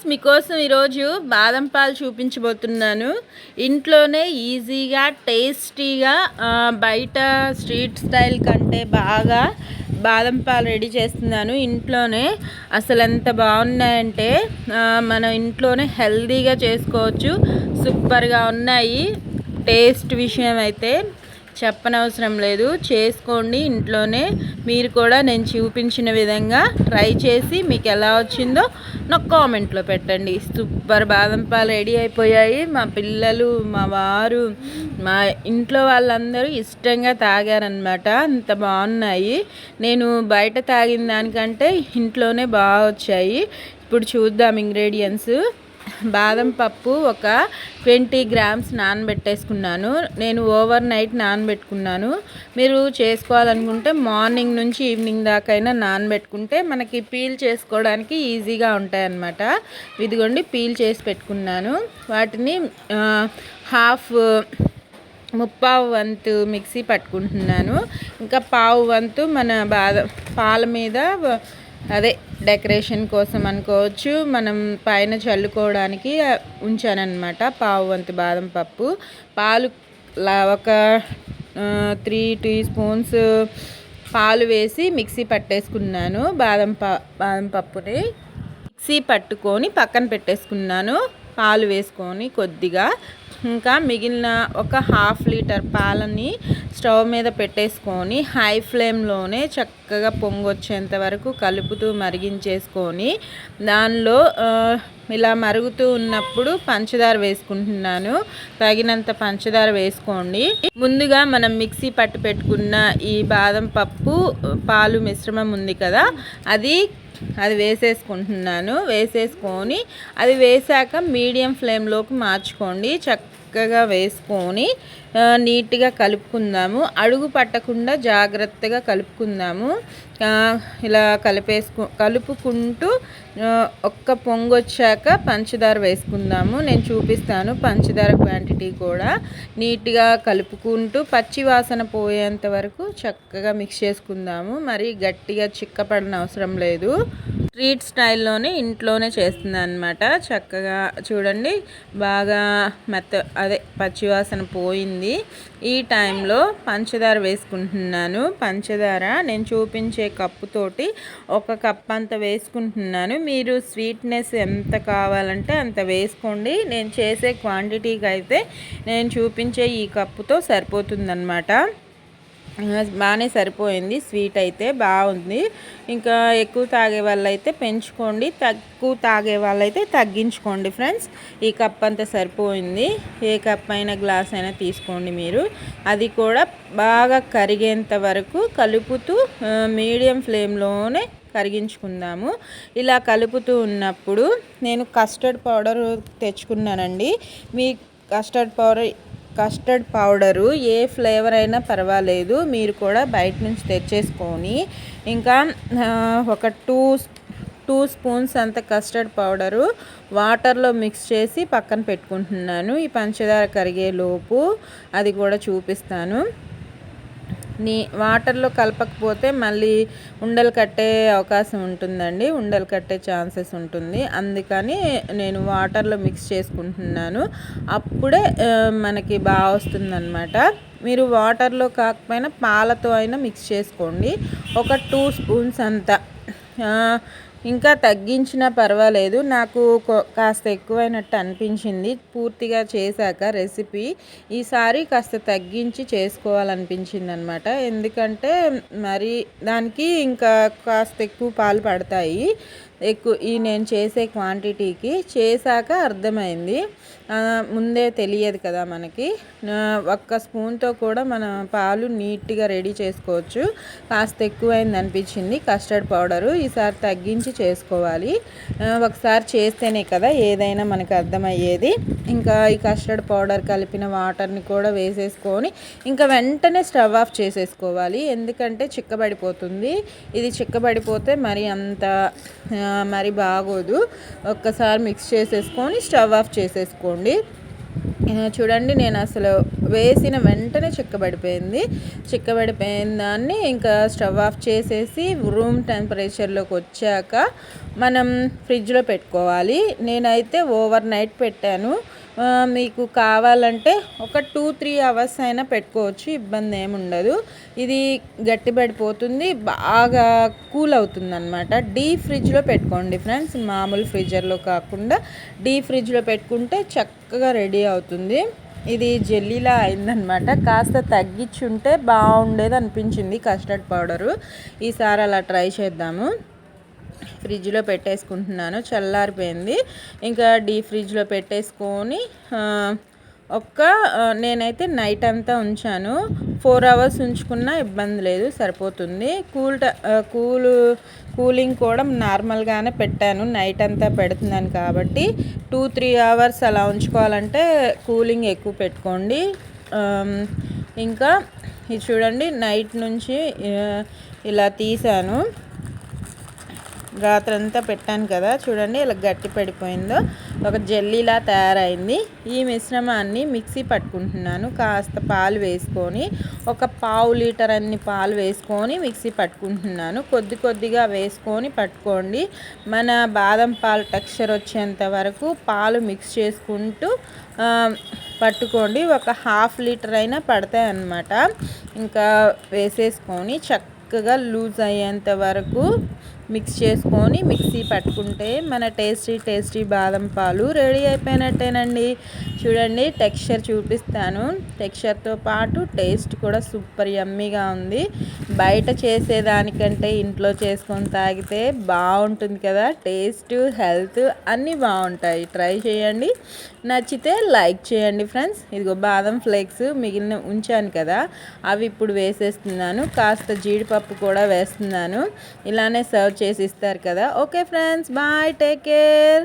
Friends మీకోసం ఈరోజు బాదం పాలు చూపించబోతున్నాను. ఇంట్లోనే ఈజీగా టేస్టీగా బయట స్ట్రీట్ స్టైల్ కంటే బాగా బాదం పాలు రెడీ చేస్తున్నాను. ఇంట్లోనే అసలు ఎంత బాగున్నాయంటే మన మనం ఇంట్లోనే హెల్తీగా చేసుకోవచ్చు. సూపర్గా ఉన్నాయి. టేస్ట్ విషయం అయితే చెప్పనవసరం లేదు. చేసుకోండి ఇంట్లోనే. మీరు కూడా నేను చూపించిన విధంగా ట్రై చేసి మీకు ఎలా వచ్చిందో నాకు కామెంట్లో పెట్టండి. సూపర్ బాదం పాలు రెడీ అయిపోయాయి. మా పిల్లలు మా వారు మా ఇంట్లో వాళ్ళందరూ ఇష్టంగా తాగారనమాట అంత బాగున్నాయి. నేను బయట తాగిన దానికంటే ఇంట్లోనే బాగా వచ్చాయి. ఇప్పుడు చూద్దాం ఇంగ్రీడియంట్స్. బాదం పప్పు ఒక ట్వంటీ గ్రామ్స్ నానబెట్టేసుకున్నాను. నేను ఓవర్ నైట్ నానబెట్టుకున్నాను. మీరు చేసుకోవాలనుకుంటే మార్నింగ్ నుంచి ఈవినింగ్ దాకైనా నానబెట్టుకుంటే మనకి పీల్ చేసుకోవడానికి ఈజీగా ఉంటాయన్నమాట. ఇదిగోండి పీల్ చేసి పెట్టుకున్నాను. వాటిని హాఫ్ ముప్పావు వంతు మిక్సీ పట్టుకుంటున్నాను. ఇంకా పావు వంతు మన బాదం పాల మీద అదే డెకరేషన్ కోసం అనుకోవచ్చు. మనం పైన చల్లుకోవడానికి ఉంచానన్నమాట. పావు వంతు బాదం పప్పు. పాలు ఒక త్రీ టీ స్పూన్స్ పాలు వేసి మిక్సీ పట్టేసుకున్నాను. బాదం పా బాదం పప్పుని మిక్సీ పట్టుకొని పక్కన పెట్టేసుకున్నాను. పాలు వేసుకొని కొద్దిగా ఇంకా మిగిలిన ఒక హాఫ్ లీటర్ పాలని స్టవ్ మీద పెట్టేసుకొని హై ఫ్లేమ్లోనే చక్కగా పొంగొచ్చేంత వరకు కలుపుతూ మరిగించేసుకొని దానిలో ఇలా మరుగుతూ ఉన్నప్పుడు పంచదార వేసుకుంటున్నాను. తగినంత పంచదార వేసుకోండి. ముందుగా మనం మిక్సీ పట్టు పెట్టుకున్న ఈ బాదం పప్పు పాలు మిశ్రమం ఉంది కదా అది అది వేసేసుకుంటున్నాను. వేసేసుకొని అది వేసాక మీడియం ఫ్లేమ్లోకి మార్చుకోండి. చక్క చక్కగా వేసుకొని నీట్గా కలుపుకుందాము. అడుగు పట్టకుండా జాగ్రత్తగా కలుపుకుందాము. ఇలా కలిపేసుకు కలుపుకుంటూ ఒక్క పొంగు వచ్చాక పంచదార వేసుకుందాము. నేను చూపిస్తాను పంచదార క్వాంటిటీ కూడా. నీట్గా కలుపుకుంటూ పచ్చి వాసన పోయేంత వరకు చక్కగా మిక్స్ చేసుకుందాము. మరి గట్టిగా చిక్కపడన అవసరం లేదు. స్ట్రీట్ స్టైల్లోనే ఇంట్లోనే చేస్తుంది అనమాట చక్కగా చూడండి బాగా మెత్త అదే పచ్చివాసన పోయింది. ఈ టైంలో పంచదార వేసుకుంటున్నాను. పంచదార నేను చూపించే కప్పుతోటి ఒక కప్ అంత వేసుకుంటున్నాను. మీరు స్వీట్నెస్ ఎంత కావాలంటే అంత వేసుకోండి. నేను చేసే క్వాంటిటీకి అయితే నేను చూపించే ఈ కప్పుతో సరిపోతుందన్నమాట. బాగానే సరిపోయింది. స్వీట్ అయితే బాగుంది. ఇంకా ఎక్కువ తాగే వాళ్ళైతే పెంచుకోండి. తక్కువ తాగే వాళ్ళైతే తగ్గించుకోండి ఫ్రెండ్స్. ఈ కప్ అంతా సరిపోయింది. ఏ కప్ అయినా గ్లాస్ అయినా తీసుకోండి మీరు. అది కూడా బాగా కరిగేంత వరకు కలుపుతూ మీడియం ఫ్లేమ్లోనే కరిగించుకుందాము. ఇలా కలుపుతూ ఉన్నప్పుడు నేను కస్టర్డ్ పౌడర్ తెచ్చుకున్నానండి. మీ కస్టర్డ్ పౌడర్ కస్టర్డ్ పౌడరు ఏ ఫ్లేవర్ అయినా పర్వాలేదు. మీరు కూడా బయట నుంచి తెచ్చేసుకొని ఇంకా ఒక టూ టూ స్పూన్స్ అంత కస్టర్డ్ పౌడరు వాటర్లో మిక్స్ చేసి పక్కన పెట్టుకుంటున్నాను. ఈ పంచదార కరిగే లోపు అది కూడా చూపిస్తాను. నీ వాటర్లో కలపకపోతే మళ్ళీ ఉండలు కట్టే అవకాశం ఉంటుందండి. ఉండలు కట్టే ఛాన్సెస్ ఉంటుంది. అందుకని నేను వాటర్లో మిక్స్ చేసుకుంటున్నాను. అప్పుడే మనకి బాగా వస్తుందన్నమాట. మీరు వాటర్లో కాకపోయినా పాలతో అయినా మిక్స్ చేసుకోండి. ఒక టూ స్పూన్స్ అంత. ఇంకా తగ్గించినా పర్వాలేదు. నాకు కాస్త ఎక్కువైనట్టు అనిపించింది. పూర్తిగా చేశాక రెసిపీ ఈసారి కాస్త తగ్గించి చేసుకోవాలనిపించింది అనమాట ఎందుకంటే మరి దానికి ఇంకా కాస్త ఎక్కువ పాలు పడతాయి. ఎక్కువ ఈ నేను చేసే క్వాంటిటీకి చేశాక అర్థమైంది. ముందే తెలియదు కదా మనకి. ఒక్క స్పూన్తో కూడా మన పాలు నీట్గా రెడీ చేసుకోవచ్చు. కాస్త ఎక్కువైంది అనిపించింది కస్టర్డ్ పౌడరు. ఈసారి తగ్గించి చేసుకోవాలి. ఒకసారి చేస్తేనే కదా ఏదైనా మనకు అర్థమయ్యేది. ఇంకా ఈ కస్టర్డ్ పౌడర్ కలిపిన వాటర్ని కూడా వేసేసుకొని ఇంకా వెంటనే స్టవ్ ఆఫ్ చేసేసుకోవాలి. ఎందుకంటే చిక్కబడిపోతుంది. ఇది చిక్కబడిపోతే మరి అంత మరి బాగోదు. ఒక్కసారి మిక్స్ చేసేసుకొని స్టవ్ ఆఫ్ చేసేసుకోండి. చూడండి నేను అసలు వేసిన వెంటనే చిక్కబడిపోయింది చిక్కబడిపోయిన దాన్ని ఇంకా స్టవ్ ఆఫ్ చేసేసి రూమ్ టెంపరేచర్లోకి వచ్చాక మనం ఫ్రిడ్జ్లో పెట్టుకోవాలి. నేనైతే ఓవర్ నైట్ పెట్టాను. మీకు కావాలంటే ఒక టూ త్రీ అవర్స్ అయినా పెట్టుకోవచ్చు. ఇబ్బంది ఏమి ఉండదు. ఇది గట్టిపడిపోతుంది బాగా కూల్ అవుతుంది అనమాట డీ ఫ్రిడ్జ్లో పెట్టుకోండి ఫ్రెండ్స్. మామూలు ఫ్రిడ్జర్లో కాకుండా డీ ఫ్రిడ్జ్లో పెట్టుకుంటే చక్కగా రెడీ అవుతుంది. ఇది జెల్లీలా అయిందనమాట కాస్త తగ్గించుంటే బాగుండేది అనిపించింది కస్టర్డ్ పౌడరు. ఈసారి అలా ట్రై చేద్దాము. ఫ్రిడ్జ్లో పెట్టేసుకుంటున్నాను. చల్లారిపోయింది. ఇంకా డీ ఫ్రిడ్జ్లో పెట్టేసుకొని ఒక్క నేనైతే నైట్ అంతా ఉంచాను. ఫోర్ అవర్స్ ఉంచుకున్నా ఇబ్బంది లేదు సరిపోతుంది. కూల్ కూల్ కూలింగ్ కూడా నార్మల్గానే పెట్టాను. నైట్ అంతా పెడుతున్నాను కాబట్టి టూ త్రీ అవర్స్ అలా ఉంచుకోవాలంటే కూలింగ్ ఎక్కువ పెట్టుకోండి. ఇంకా ఇది చూడండి నైట్ నుంచి ఇలా తీసాను రాత్రంతా పెట్టాను కదా చూడండి ఇలా గట్టి పడిపోయిందో. ఒక జెల్లీలా తయారైంది. ఈ మిశ్రమాన్ని మిక్సీ పట్టుకుంటున్నాను. కాస్త పాలు వేసుకొని ఒక పావు లీటర్ అన్ని పాలు వేసుకొని మిక్సీ పట్టుకుంటున్నాను. కొద్ది కొద్దిగా వేసుకొని పట్టుకోండి. మన బాదం పాలు టెక్స్చర్ వచ్చేంత వరకు పాలు మిక్స్ చేసుకుంటూ పట్టుకోండి. ఒక హాఫ్ లీటర్ అయినా పడతాయి అన్నమాట. ఇంకా వేసేసుకొని చక్కగా లూజ్ అయ్యేంత వరకు మిక్స్ చేసుకొని మిక్సీ పట్టుకుంటే మన టేస్టీ టేస్టీ బాదం పాలు రెడీ అయిపోయినట్టేనండి. చూడండి టెక్స్చర్ చూపిస్తాను. టెక్స్చర్తో పాటు టేస్ట్ కూడా సూపర్ యమ్మీగా ఉంది. బయట చేసేదానికంటే ఇంట్లో చేసుకొని తాగితే బాగుంటుంది కదా. టేస్ట్ హెల్త్ అన్నీ బాగుంటాయి. ట్రై చేయండి. నచ్చితే లైక్ చేయండి ఫ్రెండ్స్. ఇదిగో బాదం ఫ్లేక్స్ మిగిలిన ఉంచాను కదా. అవి ఇప్పుడు వేసేస్తున్నాను. కాస్త జీడిపప్పు కూడా వేస్తున్నాను. ఇలానే సర్వ్ చేసి ఇస్తారు కదా. Okay friends bye take care